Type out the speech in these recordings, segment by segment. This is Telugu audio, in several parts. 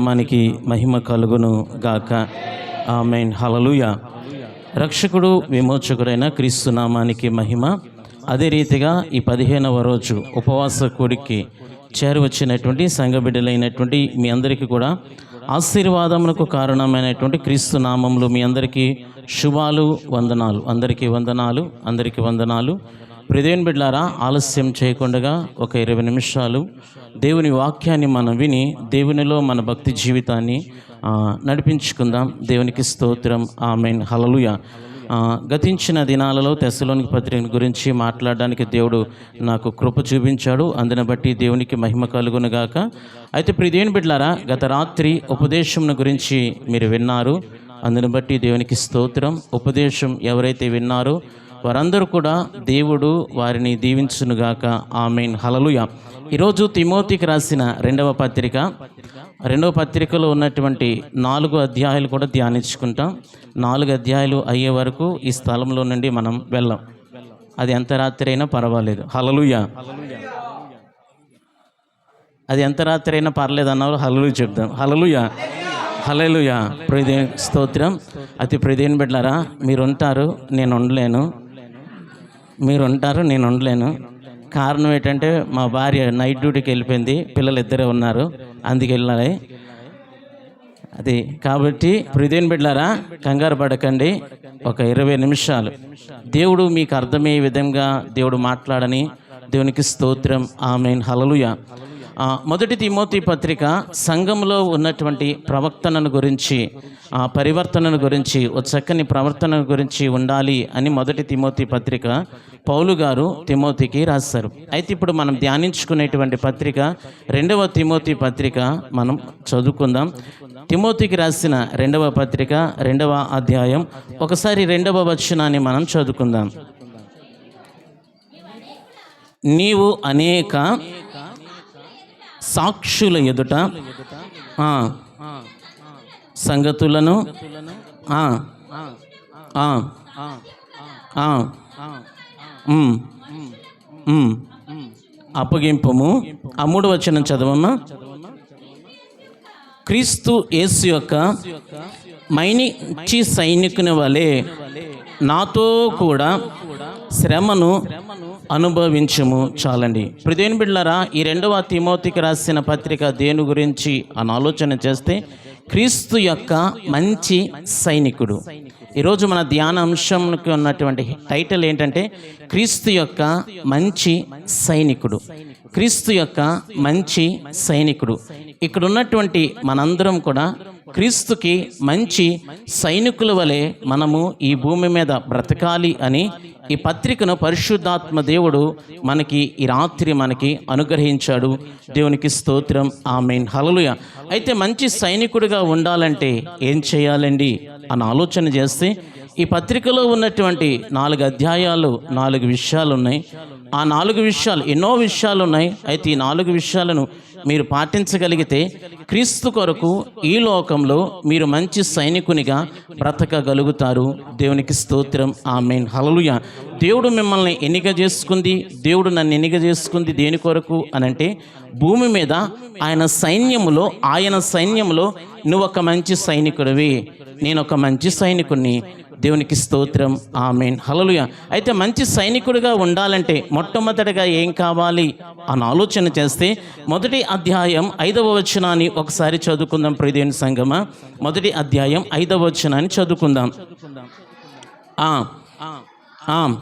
నామానికి మహిమ కలుగును గాక. ఆమెన్. హలలుయ రక్షకుడు విమోచకుడైన క్రీస్తు నామానికి మహిమ. అదే రీతిగా ఈ పదిహేనవ రోజు ఉపవాస కూడికి చేరువచ్చినటువంటి సంఘబిడ్డలైనటువంటి మీ అందరికీ కూడా ఆశీర్వాదములకు కారణమైనటువంటి క్రీస్తు నామములు మీ అందరికీ శుభాలు వందనాలు. అందరికీ వందనాలు అందరికీ వందనాలు. ప్రిదేన్ బిడ్లారా ఆలస్యం చేయకుండా ఒక ఇరవై నిమిషాలు దేవుని వాక్యాన్ని మనం విని దేవునిలో మన భక్తి జీవితాన్ని నడిపించుకుందాం. దేవునికి స్తోత్రం. ఆమెన్. హలలుయ గతించిన దినాలలో తెశలోనికి పత్రిక గురించి మాట్లాడడానికి దేవుడు నాకు కృప చూపించాడు. అందుని బట్టి దేవునికి మహిమ కలుగునుగాక. అయితే ప్రిదేని బిడ్లారా గత రాత్రి ఉపదేశం గురించి మీరు విన్నారు. అందుని బట్టి దేవునికి స్తోత్రం. ఉపదేశం ఎవరైతే విన్నారో వారందరూ కూడా దేవుడు వారిని దీవించునుగాక. ఆమెన్. హలలుయ ఈరోజు తిమోతికి రాసిన రెండవ పత్రిక. రెండవ పత్రికలో ఉన్నటువంటి నాలుగు అధ్యాయాలు కూడా ధ్యానించుకుంటాం. నాలుగు అధ్యాయాలు అయ్యే వరకు ఈ స్థలంలో నుండి మనం వెళ్ళాం. అది ఎంత రాత్రి అయినా పర్వాలేదు. హలలుయ అది ఎంత రాత్రి అయినా పర్లేదు అన్నారు హలలు చెప్దాం. హలలుయ హలలుయ ప్రదే స్తోత్రం. అతి ప్రదేని బిడ్డారా మీరు ఉంటారు నేను ఉండలేను మీరు ఉంటారు నేను ఉండలేను కారణం ఏంటంటే మా భార్య నైట్ డ్యూటీకి వెళ్ళిపోయింది పిల్లలు ఇద్దరే ఉన్నారు అందుకు వెళ్ళాలి. అది కాబట్టి ప్రిదేన్ బిడ్డారా కంగారు పడకండి ఒక ఇరవై నిమిషాలు. దేవుడు మీకు అర్థమయ్యే విధంగా దేవుడు మాట్లాడని దేవునికి స్తోత్రం ఆమెన్ హలలుయ మొదటి తిమోతి పత్రిక సంఘంలో ఉన్నటువంటి ప్రవర్తనను గురించి ఆ పరివర్తనను గురించి ఓ చక్కని ప్రవర్తన గురించి ఉండాలి అని మొదటి తిమోతి పత్రిక పౌలు గారు తిమోతికి రాస్తారు అయితే ఇప్పుడు మనం ధ్యానించుకునేటువంటి పత్రిక రెండవ తిమోతి పత్రిక మనం చదువుకుందాం. తిమోతికి రాసిన రెండవ పత్రిక రెండవ అధ్యాయం ఒకసారి రెండవ వచనాన్ని మనం చదువుకుందాం. నీవు అనేక సాక్షుల ఎదుట సంగతులను అప్పగింపము. ఆ మూడు వచ్చిన చదవమ్మా క్రీస్తు యేసు యొక్క మైనిచి సైనికుని వలె నాతో కూడా శ్రమను అనుభవించము చాలండి. ప్రదేని బిడ్లరా ఈ రెండవ తిమోతికి రాసిన పత్రిక దేని గురించి అని ఆలోచన చేస్తే క్రీస్తు యొక్క మంచి సైనికుడు. ఈరోజు మన ధ్యాన అంశంకి ఉన్నటువంటి టైటిల్ ఏంటంటే క్రీస్తు యొక్క మంచి సైనికుడు. క్రీస్తు యొక్క మంచి సైనికుడు. ఇక్కడ ఉన్నటువంటి మనందరం కూడా క్రీస్తుకి మంచి సైనికుల వలె మనము ఈ భూమి మీద బ్రతకాలి అని ఈ పత్రికను పరిశుద్ధాత్మ దేవుడు మనకి ఈ రాత్రి మనకి అనుగ్రహించాడు. దేవునికి స్తోత్రం. ఆమెన్. హలలుయ అయితే మంచి సైనికుడిగా ఉండాలంటే ఏం చేయాలండి? అని ఆలోచన చేస్తే ఈ పత్రికలో ఉన్నటువంటి నాలుగు అధ్యాయాలు నాలుగు విషయాలు ఉన్నాయి ఆ నాలుగు విషయాలు ఎన్నో విషయాలు ఉన్నాయి అయితే ఈ నాలుగు విషయాలను మీరు పాటించగలిగితే క్రీస్తు కొరకు ఈ లోకంలో మీరు మంచి సైనికునిగా బ్రతకగలుగుతారు. దేవునికి స్తోత్రం. మెయిన్ హలలుయ దేవుడు మిమ్మల్ని ఎన్నిక చేసుకుంది. దేవుడు నన్ను ఎన్నిక చేసుకుంది దేని కొరకు అని అంటే భూమి మీద ఆయన సైన్యములో ఆయన సైన్యములో నువ్వు ఒక మంచి సైనికుడివి. నేను ఒక మంచి సైనికుడిని దేవునికి స్తోత్రం. ఆమెన్. హలలుయ అయితే మంచి సైనికుడిగా ఉండాలంటే మొట్టమొదటిగా ఏం కావాలి అని ఆలోచన చేస్తే మొదటి అధ్యాయం ఐదవ వచనాన్ని ఒకసారి చదువుకుందాం ప్రియదేవుని సంగమ. మొదటి అధ్యాయం ఐదవ వచనాన్ని చదువుకుందాం. చూడవల్లని ఆమ్,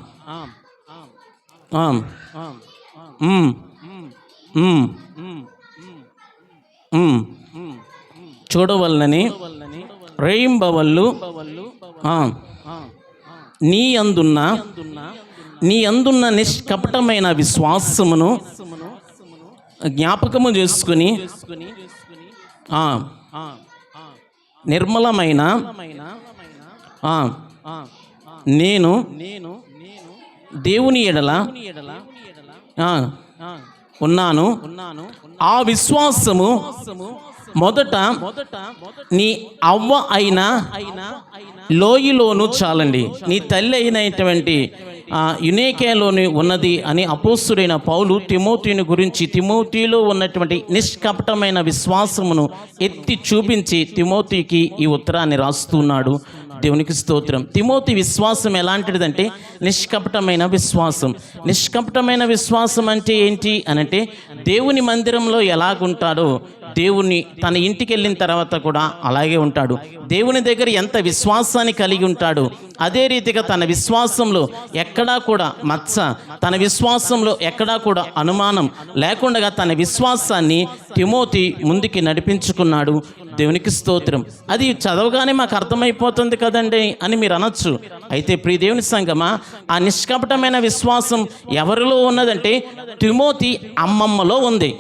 ఆమ్, చూడవలనని రేయింబవళ్ళు నీ అందున్న నీ అందున్న నిష్కపటమైన విశ్వాసమును జ్ఞాపకము చేసుకుని నిర్మలమైన నేను నేను దేవుని ఎడల ఉన్నాను ఉన్నాను. ఆ విశ్వాసము మొదట నీ అవ్వ అయిన లోయలోను చాలండి. నీ తల్లి అయినటువంటి యునేకేలోని ఉన్నది అని అపోస్తుడైన పౌలు తిమోతిని గురించి తిమోతిలో ఉన్నటువంటి నిష్కపటమైన విశ్వాసమును ఎత్తి చూపించి తిమోతికి ఈ ఉత్తరాన్ని రాస్తున్నాడు. దేవునికి స్తోత్రం. తిమోతి విశ్వాసం ఎలాంటిదంటే నిష్కపటమైన విశ్వాసం. నిష్కపటమైన విశ్వాసం అంటే ఏంటి అనంటే దేవుని మందిరంలో ఎలాగుంటాడో దేవుని తన ఇంటికి వెళ్ళిన తర్వాత కూడా అలాగే ఉంటాడు. దేవుని దగ్గర ఎంత విశ్వాసాన్ని కలిగి ఉంటాడో అదే రీతిగా తన విశ్వాసంలో ఎక్కడా కూడా మచ్చ తన విశ్వాసంలో ఎక్కడా కూడా అనుమానం లేకుండా తన విశ్వాసాన్ని తిమోతి ముందుకి నడిపించుకున్నాడు. దేవునికి స్తోత్రం. అది చదవగానే మాకు అర్థమైపోతుంది కదండి అని మీరు అనొచ్చు. అయితే ప్రియ దేవుని సంగమా ఆ నిష్కపటమైన విశ్వాసం ఎవరిలో ఉన్నదంటే తిమోతి అమ్మమ్మలో ఉంది.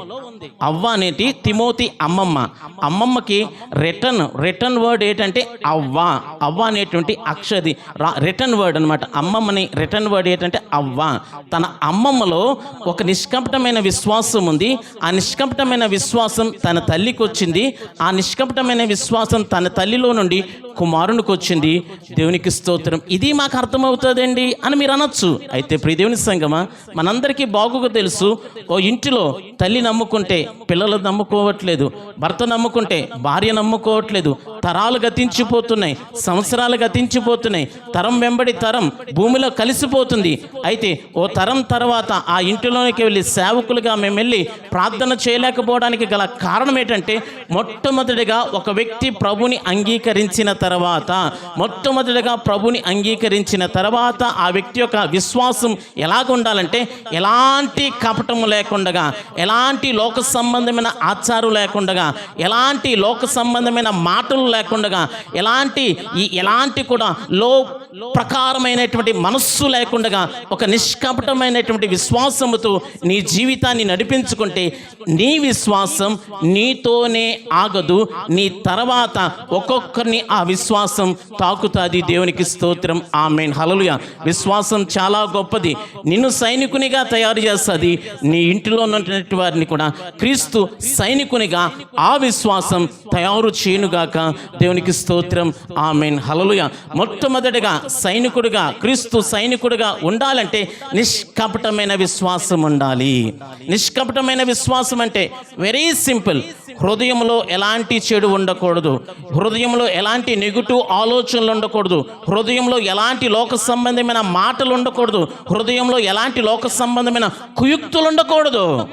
అవ్వ అనేటి తిమోతి అమ్మమ్మ. అమ్మమ్మకి రిటర్న్ రిటర్న్ వర్డ్ ఏంటంటే అవ్వ. అవ్వ అనేటువంటి అక్షది రిటర్న్ వర్డ్ అనమాట అమ్మమ్మని రిటర్న్ వర్డ్ ఏంటంటే అవ్వ. తన అమ్మమ్మలో ఒక నిష్కపటమైన విశ్వాసం ఉంది. ఆ నిష్కపటమైన విశ్వాసం తన తల్లికి వచ్చింది ఆ నిష్కపటమైన విశ్వాసం తన తల్లిలో నుండి కుమారునికి వచ్చింది దేవునికి స్తోత్రం. ఇది మాకు అర్థమవుతుందండి అని మీరు అనొచ్చు. అయితే ప్రియదేవుని సంగమా మనందరికీ బాగుగా తెలుసు. ఓ ఇంటిలో తల్లి నమ్ముకుంటే పిల్లలు నమ్ముకోవట్లేదు భర్త నమ్ముకుంటే భార్య నమ్ముకోవట్లేదు తరాలు గతించిపోతున్నాయి సంవత్సరాలు గతించిపోతున్నాయి తరం వెంబడి తరం భూమిలో కలిసిపోతుంది. అయితే ఓ తరం తర్వాత ఆ ఇంటిలోనికి వెళ్ళి సేవకులుగా మేము వెళ్ళి ప్రార్థన చేయలేకపోవడానికి గల కారణం ఏంటంటే మొట్టమొదటిగా ఒక వ్యక్తి ప్రభుని అంగీకరించిన తర్వాత తర్వాత మొట్టమొదటిగా ప్రభుని అంగీకరించిన తర్వాత ఆ వ్యక్తి యొక్క విశ్వాసం ఎలాగ ఉండాలంటే ఎలాంటి కపటము లేకుండా ఎలాంటి లోక సంబంధమైన ఆచారం లేకుండా ఎలాంటి లోక సంబంధమైన మాటలు లేకుండా ఎలాంటి ఈ ఎలాంటి కూడా లో ప్రకారమైనటువంటి మనస్సు లేకుండా ఒక నిష్కపటమైనటువంటి విశ్వాసముతో నీ జీవితాన్ని నడిపించుకుంటే నీ విశ్వాసం నీతోనే ఆగదు. నీ తర్వాత ఒక్కొక్కరిని ఆ విశ్వాసం తాకుతుంది దేవునికి స్తోత్రం. ఆమెన్. హలలుయ విశ్వాసం చాలా గొప్పది. నిన్ను సైనికునిగా తయారు చేస్తుంది. నీ ఇంటిలో ఉన్నటువంటి వారిని కూడా క్రీస్తు సైనికునిగా ఆ విశ్వాసం తయారు చేయనుగాక దేవునికి స్తోత్రం. ఆమెన్. హలలుయ మొట్టమొదటిగా సైనికుడిగా క్రీస్తు సైనికుడిగా ఉండాలంటే నిష్కపటమైన విశ్వాసం ఉండాలి. నిష్కపటమైన విశ్వాసం అంటే వెరీ సింపుల్. హృదయంలో ఎలాంటి చెడు ఉండకూడదు. హృదయంలో ఎలాంటి నెగిటివ్ ఆలోచనలు ఉండకూడదు. హృదయంలో ఎలాంటి లోక సంబంధమైన మాటలు ఉండకూడదు. హృదయంలో ఎలాంటి లోక సంబంధమైన కుయుక్తులు ఉండకూడదు.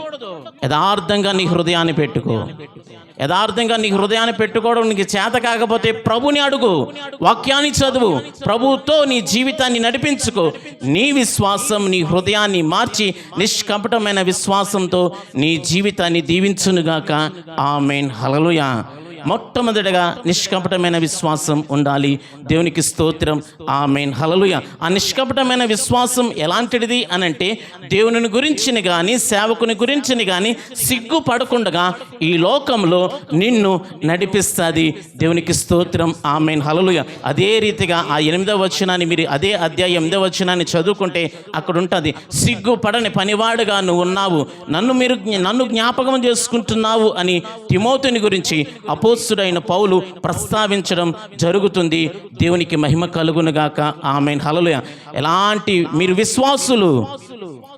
యథార్థంగా నీ హృదయాన్ని పెట్టుకో. యథార్థంగా నీ హృదయాన్ని పెట్టుకోవడం నీకు చేత కాకపోతే ప్రభుని అడుగు. వాక్యాన్ని చదువు. ప్రభుతో నీ జీవితాన్ని నడిపించుకో. నీ విశ్వాసం నీ హృదయాన్ని మార్చి నిష్కపటమైన విశ్వాసంతో నీ జీవితాన్ని దీవించునుగాక. ఆమెన్. హలలుయా మొట్టమొదటిగా నిష్కపటమైన విశ్వాసం ఉండాలి. దేవునికి స్తోత్రం. ఆమెన్. హలలుయ ఆ నిష్కపటమైన విశ్వాసం ఎలాంటిది అని అంటే దేవుని గురించిని కానీ సేవకుని గురించిని కానీ సిగ్గుపడకుండా ఈ లోకంలో నిన్ను నడిపిస్తుంది. దేవునికి స్తోత్రం. ఆమెన్. హలలుయ అదే రీతిగా ఆ ఎనిమిదవ వచనాన్ని మీరు అదే అధ్యాయం ఎనిమిదవ వచనాన్ని చదువుకుంటే అక్కడ ఉంటుంది సిగ్గుపడని పనివాడుగా నువ్వు ఉన్నావు. నన్ను మీరు నన్ను జ్ఞాపకం చేసుకుంటున్నావు అని తిమోతుని గురించి అపో అపోస్తుడైన పౌలు ప్రస్తావించడం జరుగుతుంది. దేవునికి మహిమ కలుగునుగాక. ఆమె హలలుయ ఎలాంటి మీరు విశ్వాసులు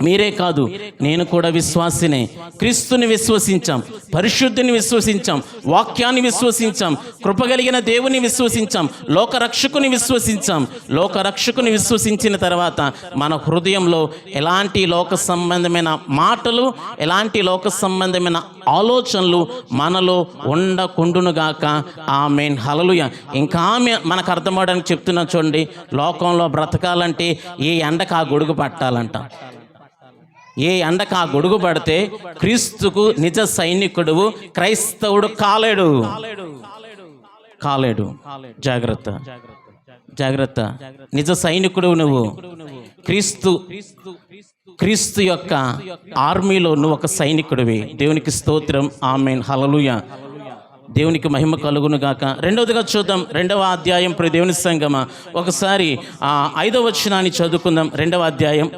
మీరే కాదు నేను కూడా విశ్వాసినే. క్రీస్తుని విశ్వసించాం పరిశుద్ధిని విశ్వసించాం వాక్యాన్ని విశ్వసించాం కృపగలిగిన దేవుని విశ్వసించాం లోకరక్షకుని విశ్వసించాం. లోకరక్షకుని విశ్వసించిన తర్వాత మన హృదయంలో ఎలాంటి లోక సంబంధమైన మాటలు ఎలాంటి లోక సంబంధమైన ఆలోచనలు మనలో ఉండకుండునుగాక. ఆమెన్. హలలుయ ఇంకా ఆమె మనకు అర్థమవడానికి చెప్తున్నా చూడండి లోకంలో బ్రతకాలంటే ఈ ఎండకు ఆ గొడుగు పట్టాలంట. ఏ ఎండకు ఆ గొడుగు పడితే క్రీస్తుకు నిజ సైనికుడు క్రైస్తవుడు కాలేడు. కాలేడు. జాగ్రత్త. జాగ్రత్త. నిజ సైనికుడు నువ్వు. క్రీస్తు క్రీస్తు యొక్క ఆర్మీలో నువ్వు ఒక సైనికుడివి. దేవునికి స్తోత్రం. ఆమెన్. హలలుయ దేవునికి మహిమ కలుగును గాక. రెండవదిగా చూద్దాం. రెండవ అధ్యాయం ప్రియ దేవుని సంగమ. ఒకసారి ఐదవ వచనాన్ని చదువుకుందాం. రెండవ అధ్యాయం.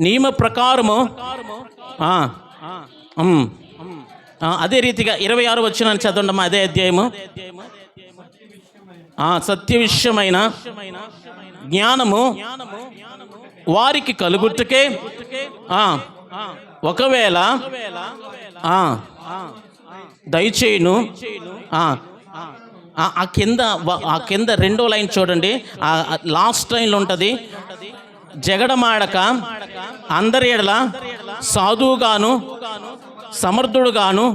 నియమ ప్రకారము అదే రీతిగా ఇరవై ఆరు వచ్చిన చదవండమ్మా అదే అధ్యాయము. సత్య విషయమైన జ్ఞానము వారికి కలుగుట్టుకే ఒకవేళ దయచేయును ఆ, కింద ఆ కింద. రెండో లైన్ చూడండి. ఆ ఆ లాస్ట్ లైన్లో ఉంటుంది. జగడమాడక అందరి ఎడల సాధువుగాను సమర్థుడుగాను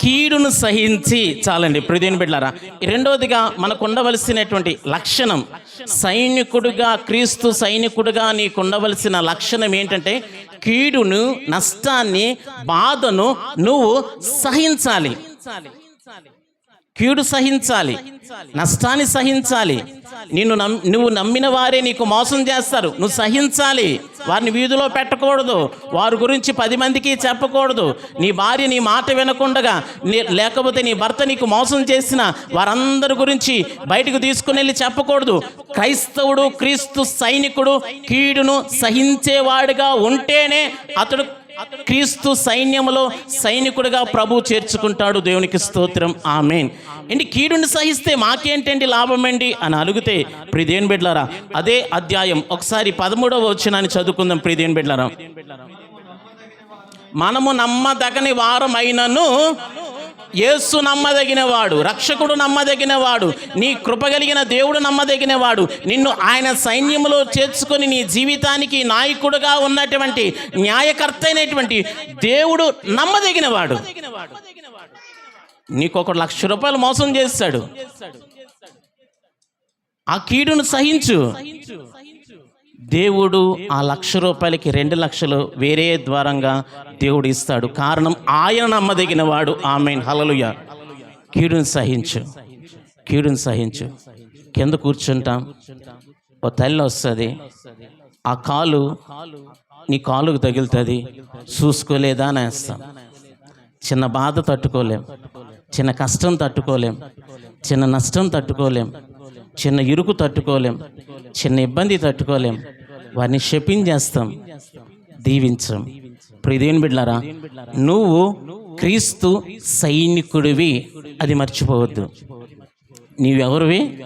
కీడును సహించి చాలండి. ప్రదేని బిడ్డారా రెండవదిగా మనకు ఉండవలసినటువంటి లక్షణం సైనికుడుగా క్రీస్తు సైనికుడుగా నీకు ఉండవలసిన లక్షణం ఏంటంటే కీడును నష్టాన్ని బాధను నువ్వు సహించాలి. కీడు సహించాలి నష్టాన్ని సహించాలి. నిన్ను నువ్వు నమ్మిన వారే నీకు మోసం చేస్తారు. నువ్వు సహించాలి. వారిని వీధిలో పెట్టకూడదు. వారి గురించి పది మందికి చెప్పకూడదు. నీ భార్య నీ మాట వినకుండగా నీ లేకపోతే నీ భర్త నీకు మోసం చేసిన వారందరి గురించి బయటకు తీసుకుని వెళ్ళి చెప్పకూడదు. క్రైస్తవుడు క్రీస్తు సైనికుడు కీడును సహించేవాడుగా ఉంటేనే అతడు క్రీస్తు సైన్యములో సైనికుడిగా ప్రభు చేర్చుకుంటాడు. దేవునికి స్తోత్రం. ఆమెన్. ఏంటి కీడుని సహిస్తే మాకేంటండి లాభం ఏంటి అని అడిగితే ప్రిదేన్ బిడ్లారా అదే అధ్యాయం. ఒకసారి పదమూడవ వచ్చినాన్ని చదువుకుందాం ప్రిదేన్ బిడ్లారా. మనము నమ్మదగని వారమైనను యేసు నమ్మదగినవాడు రక్షకుడు నమ్మదగినవాడు నీ కృపగలిగిన దేవుడు నమ్మదగినవాడు నిన్ను ఆయన సైన్యంలో చేర్చుకొని నీ జీవితానికి నాయకుడుగా ఉన్నటువంటి న్యాయకర్త అయినటువంటి దేవుడు నమ్మదగినవాడు. నీకు ఒక లక్ష రూపాయలు మోసం చేస్తాడు. ఆ కీడును సహించు. దేవుడు ఆ లక్ష రూపాయలకి రెండు లక్షలు వేరే ద్వారంగా దేవుడు ఇస్తాడు. కారణం ఆయన నమ్మదగిన వాడు. ఆమె హలలుయ కీడుని సహించు. కీడుని సహించు. కింద కూర్చుంటాం. ఓ తల్లి వస్తుంది. ఆ కాలు నీ కాలుకు తగులుతుంది. చూసుకోలేదా అని వేస్తాం. చిన్న బాధ తట్టుకోలేం. చిన్న కష్టం తట్టుకోలేం. చిన్న నష్టం తట్టుకోలేం. చిన్న ఇరుకు తట్టుకోలేం. చిన్న ఇబ్బంది తట్టుకోలేం. వారిని శపించేస్తాం దీవించం. ప్రియదేవుని బిడ్డారా నువ్వు క్రీస్తు సైనికుడివి అది మర్చిపోవద్దు. నీవెవరివి?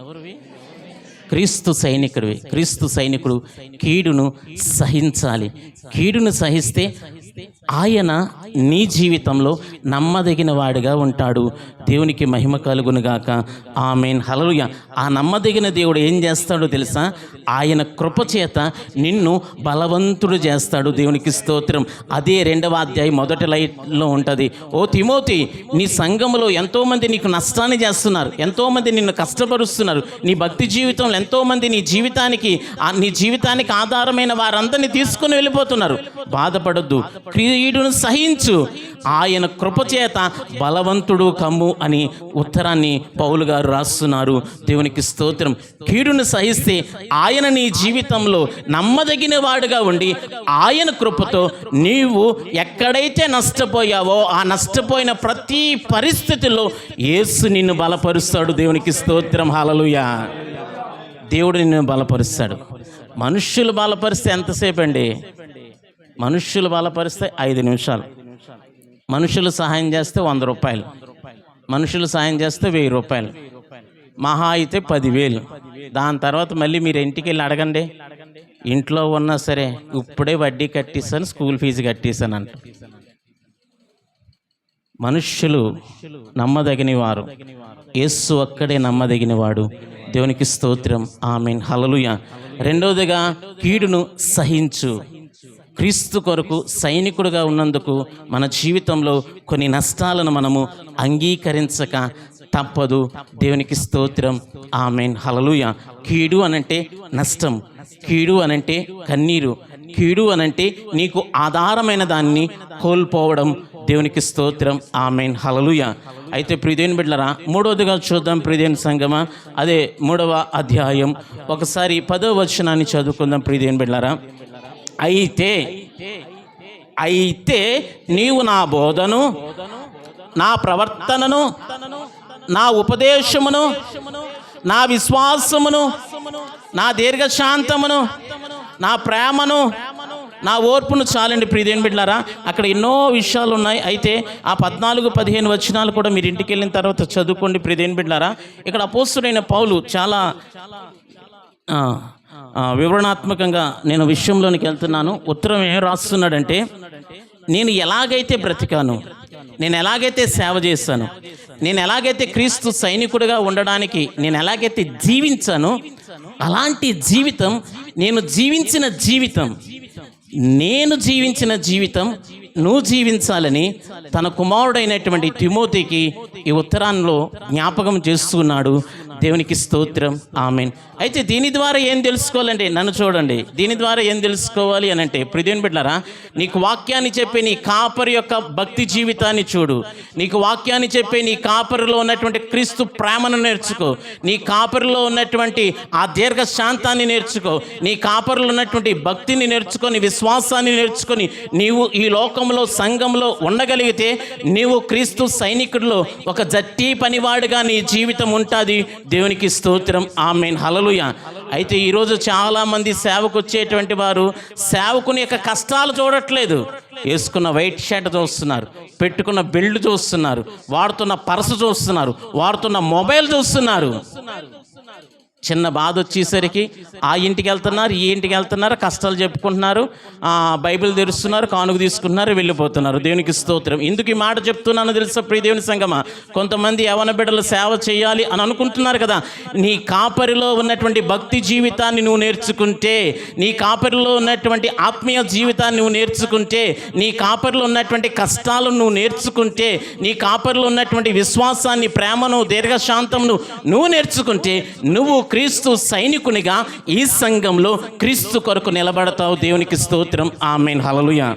క్రీస్తు సైనికుడివి. క్రీస్తు సైనికుడు కీడును సహించాలి. కీడును సహిస్తే ఆయన నీ జీవితంలో నమ్మదగిన వాడిగా ఉంటాడు. దేవునికి మహిమ కలుగునుగాక ఆమెన్. హలలుయ ఆ నమ్మదగిన దేవుడు ఏం చేస్తాడో తెలుసా? ఆయన కృపచేత నిన్ను బలవంతుడు చేస్తాడు. దేవునికి స్తోత్రం. అదే రెండవ అధ్యాయం మొదటి లైట్లో ఉంటుంది. ఓ తిమోతి నీ సంఘములో ఎంతోమంది నీకు నష్టాన్ని చేస్తున్నారు. ఎంతోమంది నిన్ను కష్టపరుస్తున్నారు. నీ భక్తి జీవితంలో ఎంతోమంది నీ జీవితానికి ఆ నీ జీవితానికి ఆధారమైన వారందరినీ తీసుకుని వెళ్ళిపోతున్నారు బాధపడొద్దు. క్రీడును సహించు. ఆయన కృపచేత బలవంతుడు కమ్ము అని ఉత్తరాన్ని పౌలు గారు రాస్తున్నారు. దేవునికి స్తోత్రం. కీడును సహిస్తే ఆయన నీ జీవితంలో నమ్మదగిన వాడుగా ఉండి ఆయన కృపతో నీవు ఎక్కడైతే నష్టపోయావో ఆ నష్టపోయిన ప్రతి పరిస్థితిలో యేసు నిన్ను బలపరుస్తాడు. దేవునికి స్తోత్రం. హాలలుయా దేవుడు నిన్ను బలపరుస్తాడు. మనుష్యులు బలపరిస్తే ఎంతసేపు అండి మనుష్యులు బలపరిస్తే ఐదు నిమిషాలు. మనుషులు సహాయం చేస్తే వంద రూపాయలు. మనుషులు సహాయం చేస్తే వెయ్యి రూపాయలు. మహా అయితే పదివేలు. దాని తర్వాత మళ్ళీ మీరు ఇంటికి వెళ్ళి అడగండి. ఇంట్లో ఉన్నా సరే ఇప్పుడే వడ్డీ కట్టేసాను స్కూల్ ఫీజు కట్టేసాను అంట. మనుష్యులు నమ్మదగిన వారు. యేసు ఒక్కడే నమ్మదగిన వాడు. దేవునికి స్తోత్రం. ఆమెన్. హలలుయ రెండవదిగా కీడును సహించు. క్రీస్తు కొరకు సైనికుడుగా ఉన్నందుకు మన జీవితంలో కొన్ని నష్టాలను మనము అంగీకరించక తప్పదు. దేవునికి స్తోత్రం. ఆమెన్. హలలుయ కీడు అనంటే నష్టం. కీడు అనంటే కన్నీరు. కీడు అనంటే నీకు ఆధారమైన దాన్ని కోల్పోవడం. దేవునికి స్తోత్రం. ఆమెన్. హలలుయ అయితే ప్రిదేని బిడ్డరా మూడవదిగా చూద్దాం ప్రిదేని సంగమ. అదే మూడవ అధ్యాయం. ఒకసారి పదో వచనాన్ని చదువుకుందాం ప్రిదేని బిడ్డరా అయితే అయితే నీవు నా బోధను నా ప్రవర్తనను నా ఉపదేశమును నా విశ్వాసమును నా దీర్ఘశాంతమును నా ప్రేమను నా ఓర్పును చాలండి ప్రియదేని బిడ్డారా అక్కడ ఎన్నో విషయాలు ఉన్నాయి. అయితే ఆ పద్నాలుగు పదిహేను వచనాలు కూడా మీరు ఇంటికి వెళ్ళిన తర్వాత చదువుకోండి ప్రియదేని బిడ్డారా ఇక్కడ అపోస్తుడైన పౌలు చాలా చాలా వివరణాత్మకంగా నేను విషయంలోనికి వెళ్తున్నాను. ఉత్తరం ఏం రాస్తున్నాడంటే నేను ఎలాగైతే బ్రతికాను నేను ఎలాగైతే సేవ చేశాను నేను ఎలాగైతే క్రీస్తు సైనికుడిగా ఉండడానికి నేను ఎలాగైతే జీవించానో అలాంటి జీవితం నేను జీవించిన జీవితం నేను జీవించిన జీవితం నువ్వు జీవించాలని తన కుమారుడైనటువంటి తిమోతికి ఈ ఉత్తరాల్లో జ్ఞాపకం చేస్తున్నాడు. దేవునికి స్తోత్రం ఆమెన్. అయితే దీని ద్వారా ఏం తెలుసుకోవాలంటే నన్ను చూడండి. దీని ద్వారా ఏం తెలుసుకోవాలి అని అంటే ప్రిదేని బిడ్డారా నీకు వాక్యాన్ని చెప్పే నీ కాపరి యొక్క భక్తి జీవితాన్ని చూడు. నీకు వాక్యాన్ని చెప్పే నీ కాపరిలో ఉన్నటువంటి క్రీస్తు ప్రేమను నేర్చుకో. నీ కాపరిలో ఉన్నటువంటి ఆ దీర్ఘ శాంతాన్ని నేర్చుకో. నీ కాపరిలో ఉన్నటువంటి భక్తిని నేర్చుకొని విశ్వాసాన్ని నేర్చుకొని నీవు ఈ లోకంలో సంఘంలో ఉండగలిగితే నీవు క్రీస్తు సైనికుడిలో ఒక జట్టి పనివాడుగా నీ జీవితం ఉంటుంది. దేవునికి స్తోత్రం. ఆమెన్. హలలుయ అయితే ఈరోజు చాలామంది సేవకు వచ్చేటువంటి వారు సేవకుని యొక్క కష్టాలు చూడట్లేదు. వేసుకున్న వైట్ షర్ట్ చూస్తున్నారు పెట్టుకున్న బెల్ట్ చూస్తున్నారు వాడుతున్న పర్సు చూస్తున్నారు వాడుతున్న మొబైల్ చూస్తున్నారు. చిన్న బాధ వచ్చేసరికి ఆ ఇంటికి వెళ్తున్నారు ఈ ఇంటికి వెళ్తున్నారు కష్టాలు చెప్పుకుంటున్నారు బైబిల్ తెరుస్తున్నారు కానుక తీసుకుంటున్నారు వెళ్ళిపోతున్నారు. దేవునికి స్తోత్రం. ఎందుకు ఈ మాట చెప్తున్నానో తెలుసా ప్రియ దేవుని సంగమ? కొంతమంది యవన బిడ్డలు సేవ చేయాలి అని అనుకుంటున్నారు కదా. నీ కాపరిలో ఉన్నటువంటి భక్తి జీవితాన్ని నువ్వు నేర్చుకుంటే నీ కాపరిలో ఉన్నటువంటి ఆత్మీయ జీవితాన్ని నువ్వు నేర్చుకుంటే నీ కాపరిలో ఉన్నటువంటి కష్టాలను నువ్వు నేర్చుకుంటే నీ కాపరిలో ఉన్నటువంటి విశ్వాసాన్ని ప్రేమను దీర్ఘశాంతమును నువ్వు నేర్చుకుంటే నువ్వు క్రీస్తు సైనికునిగా ఈ సంఘంలో క్రీస్తు కొరకు నిలబడతావు. దేవునికి స్తోత్రం. ఆమెన్. హలలుయ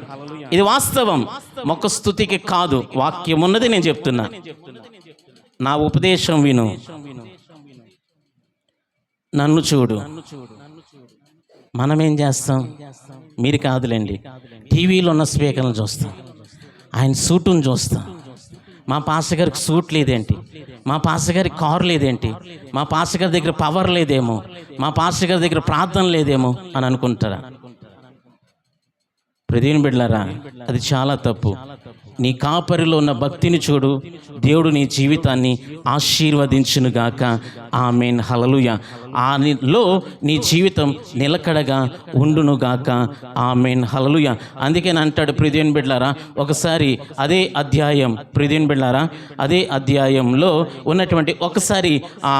ఇది వాస్తవం. మొక్క స్థుతికి కాదు. వాక్యం ఉన్నది నేను చెప్తున్నా. నా ఉపదేశం విను. నన్ను చూడు. మనం ఏం చేస్తాం? మీరు కాదులేండి. టీవీలో ఉన్న స్పీకర్లను చూస్తాం. ఆయన సూటును చూస్తాం. మా పాస్టర్ గారికి సూట్ లేదేంటి? మా పాస్టర్ కారు లేదేంటి? మా పాస్టర్ గారి దగ్గర పవర్ లేదేమో? మా పాస్టర్ గారి దగ్గర ప్రార్థన లేదేమో? అని అనుకుంటారా? ప్రదీన్ బిడ్లారా అది చాలా తప్పు. నీ కాపరిలో ఉన్న భక్తిని చూడు. దేవుడు నీ జీవితాన్ని ఆశీర్వదించునుగాక. ఆమెన్. హలలుయ ఆలో నీ జీవితం నిలకడగా ఉండునుగాక. ఆమెన్. హలలుయ అందుకని అంటాడు ప్రిదేన్ బిడ్లారా ఒకసారి అదే అధ్యాయం ప్రిదేన్ బిడ్లారా అదే అధ్యాయంలో ఉన్నటువంటి ఒకసారి ఆ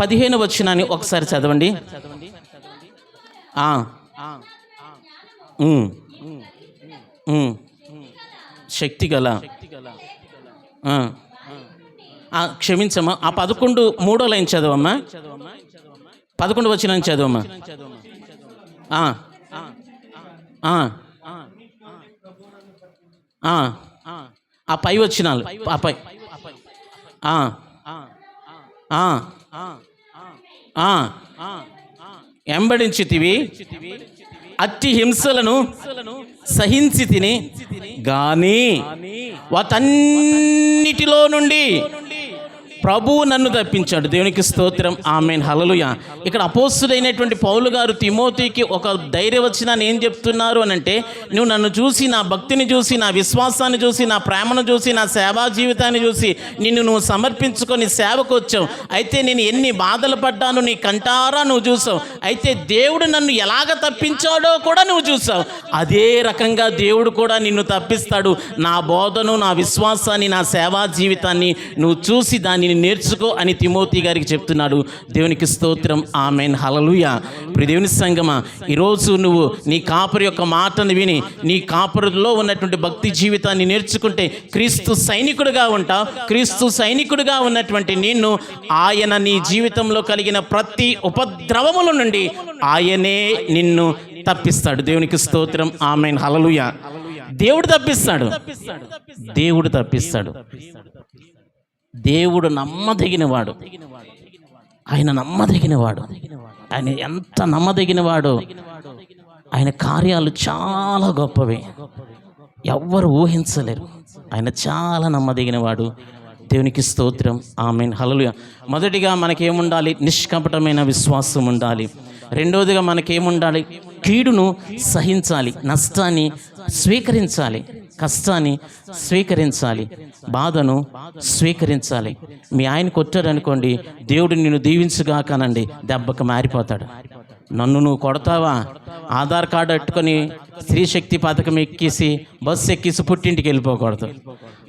పదిహేను వచ్చినాన్ని ఒకసారి చదవండి. చదవండి ఉమ్. శక్తి గల క్షమించమ్మా. ఆ పదకొండు మూడో లైన్ చదవమ్మా. పదకొండు వచ్చిన చదవమ్మా. ఆ. ఆ. పై వచ్చినాలు ఆ పై. ఆ. ఆ. ఆ. ఎంబడించితివి. అట్టి హింసలను సహించి తిని గాని వాటన్నిటిలో నుండి ప్రభువు నన్ను తప్పించాడు. దేవునికి స్తోత్రం. ఆమెన్. హలలుయ ఇక్కడ అపోస్తుడైనటువంటి పౌలు గారు తిమోతికి ఒక ధైర్యవచనాన్ని ఏం చెప్తున్నారు అని అంటే నువ్వు నన్ను చూసి నా భక్తిని చూసి నా విశ్వాసాన్ని చూసి నా ప్రేమను చూసి నా సేవా జీవితాన్ని చూసి నిన్ను నువ్వు సమర్పించుకొని సేవకు వచ్చావు అయితే నేను ఎన్ని బాధలు పడ్డాను నీ కంటారా నువ్వు చూసావు. అయితే దేవుడు నన్ను ఎలాగ తప్పించాడో కూడా నువ్వు చూసావు. అదే రకంగా దేవుడు కూడా నిన్ను తప్పిస్తాడు. నా బోధను నా విశ్వాసాన్ని నా సేవా జీవితాన్ని నువ్వు చూసి దానిని నేర్చుకో అని తిమోతి గారికి చెప్తున్నాడు. దేవునికి స్తోత్రం. ఆమెన్. హలలుయ ఇప్పుడు దేవుని సంగమా ఈరోజు నువ్వు నీ కాపరి యొక్క మాటను విని నీ కాపరులో ఉన్నటువంటి భక్తి జీవితాన్ని నేర్చుకుంటే క్రీస్తు సైనికుడుగా ఉంటావు. క్రీస్తు సైనికుడుగా ఉన్నటువంటి నిన్ను ఆయన నీ జీవితంలో కలిగిన ప్రతి ఉపద్రవముల నుండి ఆయనే నిన్ను తప్పిస్తాడు. దేవునికి స్తోత్రం. ఆమెన్. హలలుయ దేవుడు తప్పిస్తాడు. దేవుడు తప్పిస్తాడు. దేవుడు నమ్మదగినవాడు. ఆయన నమ్మదగినవాడు. ఆయన ఎంత నమ్మదగినవాడు? ఆయన కార్యాలు చాలా గొప్పవి. ఎవ్వరు ఊహించలేరు. ఆయన చాలా నమ్మదగినవాడు. దేవునికి స్తోత్రం. ఆమె హలలు మొదటిగా మనకేముండాలి? నిష్కపటమైన విశ్వాసం ఉండాలి. రెండవదిగా మనకేముండాలి? కీడును సహించాలి. నష్టాన్ని స్వీకరించాలి. కష్టాన్ని స్వీకరించాలి బాధను స్వీకరించాలి. మీ ఆయన కొట్టారనుకోండి దేవుడు నిన్ను దీవించుగాకనండి దెబ్బకు మారిపోతాడు. నన్ను నువ్వు కొడతావా? ఆధార్ కార్డు పెట్టుకొని స్త్రీశక్తి పథకం ఎక్కేసి బస్సు ఎక్కేసి పుట్టింటికి వెళ్ళిపోకూడదు.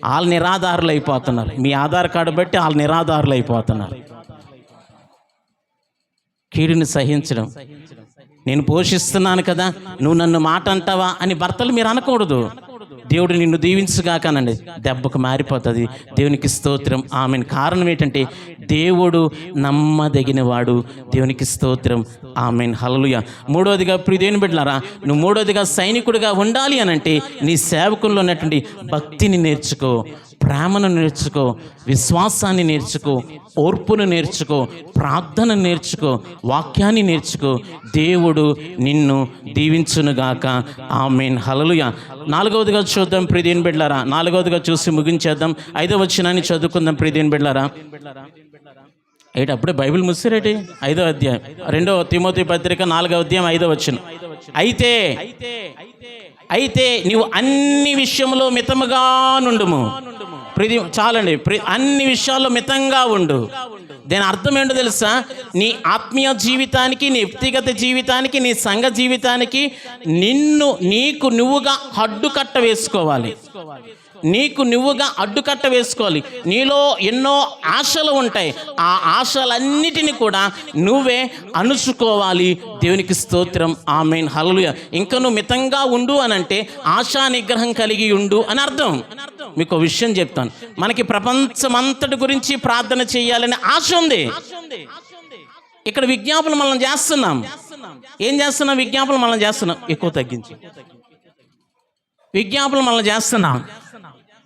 వాళ్ళు నిరాధారులు అయిపోతున్నారు. మీ ఆధార్ కార్డు బట్టి వాళ్ళు నిరాధారులు అయిపోతున్నారు. కీడుని సహించడం. నేను పోషిస్తున్నాను కదా నువ్వు నన్ను మాట అంటావా అని భర్తలు మీరు అనకూడదు. దేవుడు నిన్ను దీవించుగాకనండి. దెబ్బకు మారిపోతుంది. దేవునికి స్తోత్రం. ఆమె కారణం ఏంటంటే దేవుడు నమ్మదగినవాడు. దేవునికి స్తోత్రం. ఆమెన్. హలలుయ మూడోదిగా ప్రియదేని బిడ్డలారా నువ్వు మూడోదిగా సైనికుడిగా ఉండాలి అనంటే నీ సేవకుల్లో ఉన్నటువంటి భక్తిని నేర్చుకో. ప్రేమను నేర్చుకో విశ్వాసాన్ని నేర్చుకో ఓర్పును నేర్చుకో ప్రార్థన నేర్చుకో వాక్యాన్ని నేర్చుకో. దేవుడు నిన్ను దీవించునుగాక. ఆమెన్. హలలుయ నాలుగవదిగా చూద్దాం ప్రిదేన్ బిడ్లారా. నాలుగవదిగా చూసి ముగించేద్దాం. ఐదవ వచ్చినాన్ని చదువుకుందాం ప్రిదేన్ బిడ్లారా. ఏంటి అప్పుడే బైబిల్ ముసిరేటి ఐదో అధ్యాయం. రెండో తిమోతి పత్రిక నాలుగో అధ్యాయం ఐదో వచ్చిన అయితే అయితే నీవు అన్ని విషయంలో మితముగా నుండుము. ప్రతి చాలండి. అన్ని విషయాల్లో మితంగా ఉండు. దీని అర్థం ఏంటో తెలుసా? నీ ఆత్మీయ జీవితానికి నీ వ్యక్తిగత జీవితానికి నీ సంఘ జీవితానికి నిన్ను నీకు నువ్వుగా అడ్డుకట్ట వేసుకోవాలి. నీకు నువ్వుగా అడ్డుకట్ట వేసుకోవాలి. నీలో ఎన్నో ఆశలు ఉంటాయి. ఆ ఆశలన్నిటిని కూడా నువ్వే అణుచుకోవాలి దేవునికి స్తోత్రం. ఆమెన్. హలలుయ ఇంకా నువ్వు మితంగా ఉండు అని అంటే ఆశా నిగ్రహం కలిగి ఉండు అని అర్థం. మీకు ఒక విషయం చెప్తాను. మనకి ప్రపంచమంతటి గురించి ప్రార్థన చేయాలనే ఆశ ఉంది. ఇక్కడ విజ్ఞాపన మనం చేస్తున్నాం. ఏం చేస్తున్నాం? విజ్ఞాపన మనం చేస్తున్నాం. ఎక్కువ తగ్గించి. విజ్ఞాపన మనం చేస్తున్నాం.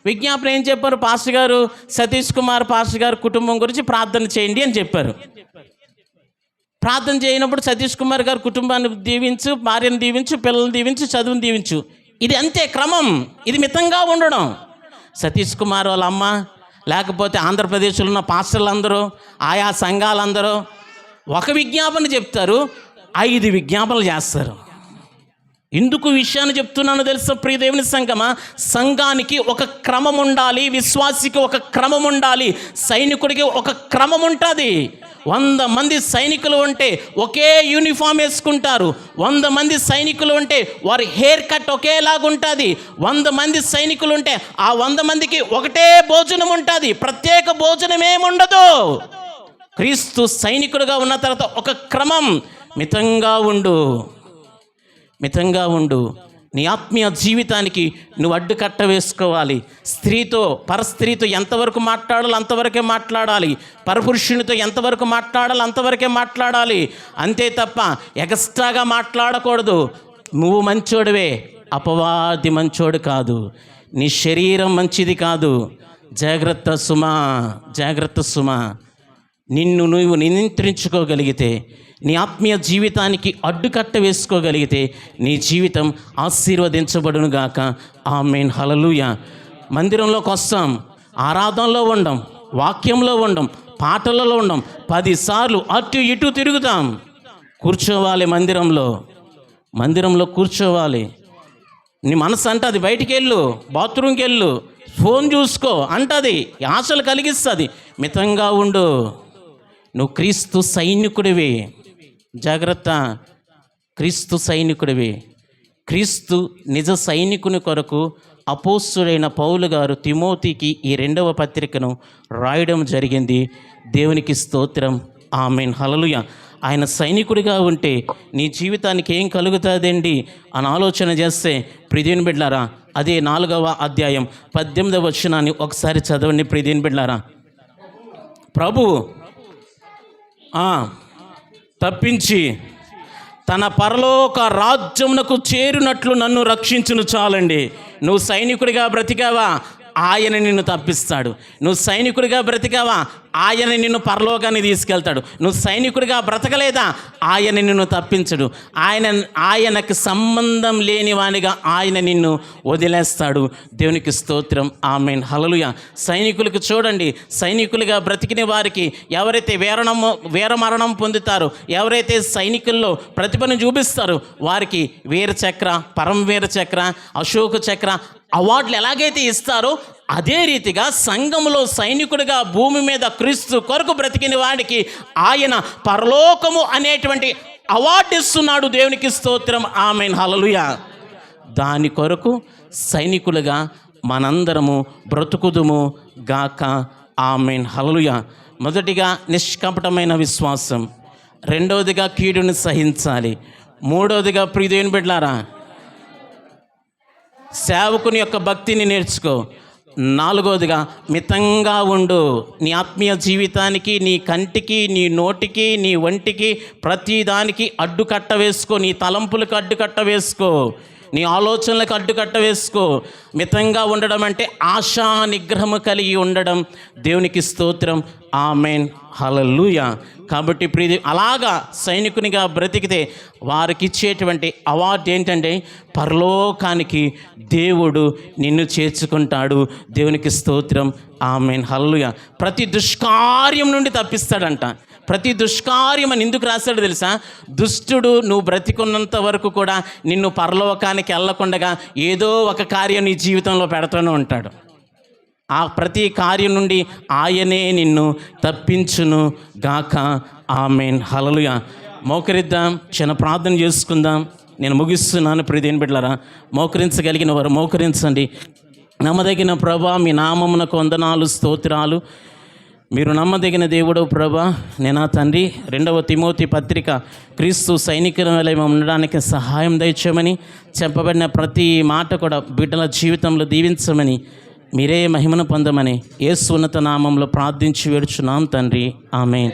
విజ్ఞాపన ఏం చెప్పారు? పాస్టర్ గారు సతీష్ కుమార్ పాస్టర్ గారు కుటుంబం గురించి ప్రార్థన చేయండి అని చెప్పారు. ప్రార్థన చేయనప్పుడు సతీష్ కుమార్ గారు కుటుంబాన్ని దీవించు భార్యను దీవించు పిల్లల్ని దీవించు చదువుని దీవించు. ఇది అంతే క్రమం. ఇది మితంగా ఉండడం. సతీష్ కుమార్ వాళ్ళ అమ్మ లేకపోతే ఆంధ్రప్రదేశ్లో ఉన్న పాస్టర్లందరూ ఆయా సంఘాలందరూ ఒక విజ్ఞాపన చెప్తారు ఐదు విజ్ఞాపనలు చేస్తారు. ఎందుకు విషయాన్ని చెప్తున్నానో తెలుసా ప్రియదేవుని సంఘమా సంఘానికి ఒక క్రమం ఉండాలి విశ్వాసికి ఒక క్రమం ఉండాలి సైనికుడికి ఒక క్రమం ఉంటుంది వంద మంది సైనికులు ఉంటే ఒకే యూనిఫామ్ వేసుకుంటారు. వంద మంది సైనికులు ఉంటే వారి హెయిర్ కట్ ఒకేలాగుంటుంది. వంద మంది సైనికులు ఉంటే ఆ వంద మందికి ఒకటే భోజనం ఉంటుంది ప్రత్యేక భోజనం ఏముండదు క్రీస్తు సైనికుడుగా ఉన్న తర్వాత ఒక క్రమం మితంగా ఉండు. మితంగా ఉండు. నీ ఆత్మీయ జీవితానికి నువ్వు అడ్డుకట్ట వేసుకోవాలి. స్త్రీతో పరస్త్రీతో ఎంతవరకు మాట్లాడాలో అంతవరకే మాట్లాడాలి. పరపురుషునితో ఎంతవరకు మాట్లాడాలో అంతవరకే మాట్లాడాలి. అంతే తప్ప ఎగస్ట్రాగా మాట్లాడకూడదు. నువ్వు మంచోడివే అపవాది మంచోడు కాదు. నీ శరీరం మంచిది కాదు. జాగ్రత్త సుమా జాగ్రత్త సుమా. నిన్ను నువ్వు నియంత్రించుకోగలిగితే నీ ఆత్మీయ జీవితానికి అడ్డుకట్ట వేసుకోగలిగితే నీ జీవితం ఆశీర్వదించబడును గాక మెయిన్ హలలుయ మందిరంలోకి వస్తాం ఆరాధనలో ఉండం వాక్యంలో ఉండం పాటలలో ఉండం పదిసార్లు అటు ఇటు తిరుగుతాం. కూర్చోవాలి మందిరంలో. మందిరంలో కూర్చోవాలి. నీ మనసు అంటది బయటికి వెళ్ళు బాత్రూమ్కి వెళ్ళు ఫోన్ చూసుకో అంటది ఆశలు కలిగిస్తుంది. మితంగా ఉండు. నువ్వు క్రీస్తు సైనికుడివి. జాగ్రత్త. క్రీస్తు సైనికుడివి. క్రీస్తు నిజ సైనికుని కొరకు అపోస్తుడైన పౌలు గారు తిమోతికి ఈ రెండవ పత్రికను రాయడం జరిగింది. దేవునికి స్తోత్రం. ఆమెన్. హలలుయ ఆయన సైనికుడిగా ఉంటే నీ జీవితానికి ఏం కలుగుతుందండి? అని ఆలోచన చేస్తే ప్రిదేన్ బిడ్లారా అదే నాలుగవ అధ్యాయం పద్దెనిమిదవ వచనాన్ని ఒకసారి చదవండి ప్రిదేన్ బిడ్లారా. ప్రభువు తప్పించి తన పరలోక రాజ్యమునకు చేరినట్లు నన్ను రక్షించును చాలండి. నువ్వు సైనికుడిగా బ్రతికావా? ఆయన నిన్ను తప్పిస్తాడు. నువ్వు సైనికుడిగా బ్రతికావా? ఆయన నిన్ను పరలోకాన్ని తీసుకెళ్తాడు. నువ్వు సైనికుడిగా బ్రతకలేదా? ఆయన నిన్ను తప్పించడు. ఆయన ఆయనకు సంబంధం లేని వానిగా ఆయన నిన్ను వదిలేస్తాడు. దేవునికి స్తోత్రం. ఆమెన్. హలలుయ సైనికులకు చూడండి. సైనికులుగా బ్రతికిన వారికి ఎవరైతే వీరణము వీరమరణం పొందుతారో ఎవరైతే సైనికుల్లో ప్రతిభను చూపిస్తారో వారికి వీర చక్ర పరం వీర చక్ర అశోక చక్ర అవార్డులు ఎలాగైతే ఇస్తారో అదే రీతిగా సంఘములో సైనికుడిగా భూమి మీద క్రీస్తు కొరకు బ్రతికిన వాడికి ఆయన పరలోకము అనేటువంటి అవార్డు ఇస్తున్నాడు దేవునికి స్తోత్రం. ఆమె హలలుయ దాని కొరకు సైనికులుగా మనందరము బ్రతుకుదుము గాక. ఆమెన్. హలలుయ మొదటిగా నిష్కపటమైన విశ్వాసం. రెండవదిగా కీడుని సహించాలి. మూడవదిగా ప్రియదేవుని బిడ్లారా సేవకుని యొక్క భక్తిని నేర్చుకో. నాలుగవదిగా మితంగా ఉండు. నీ ఆత్మీయ జీవితానికి నీ కంటికి నీ నోటికి నీ ఒంటికి ప్రతిదానికి అడ్డుకట్ట వేసుకో. నీ తలంపులకు అడ్డుకట్ట వేసుకో. నీ ఆలోచనలకు అడ్డుకట్ట వేసుకో. మితంగా ఉండడం అంటే ఆశా నిగ్రహము కలిగి ఉండడం. దేవునికి స్తోత్రం. ఆమెన్. హలలుయ కాబట్టి ప్రీతి అలాగా సైనికునిగా బ్రతికితే వారికి ఇచ్చేటువంటి అవార్డు ఏంటంటే పరలోకానికి దేవుడు నిన్ను చేర్చుకుంటాడు. దేవునికి స్తోత్రం. ఆమెన్. హల్లుయ ప్రతి దుష్కార్యం నుండి తప్పిస్తాడంట. ప్రతి దుష్కార్యం అని ఎందుకు రాశాడు తెలుసా? దుష్టుడు నువ్వు బ్రతికున్నంత వరకు కూడా నిన్ను పరలోకానికి వెళ్ళకుండగా ఏదో ఒక కార్యం నీ జీవితంలో పెడుతూనే ఉంటాడు ఆ ప్రతి కార్యం నుండి ఆయనే నిన్ను తప్పించును గాక. ఆమెన్. హలలుగా మోకరిద్దాం చిన్న ప్రార్థన చేసుకుందాం. నేను ముగిస్తున్నాను ప్రియదేని బిడ్డలరా. మోకరించగలిగిన వారు మోకరించండి. నమ్మదగిన ప్రభా మీ నామమునకు వందనాలు స్తోత్రాలు. మీరు నమ్మదగిన దేవుడు ప్రభా నేనా తండ్రి? రెండవ తిమోతి పత్రిక క్రీస్తు సైనికుల వలె ఉండడానికి సహాయం దయచేయమని చెప్పబడిన ప్రతి మాట కూడా బిడ్డల జీవితంలో దీవించమని మీరే మహిమను పొందమని ఏసు ఉన్నత నామంలో ప్రార్థించి వేడుచున్నాం తండ్రి. ఆమె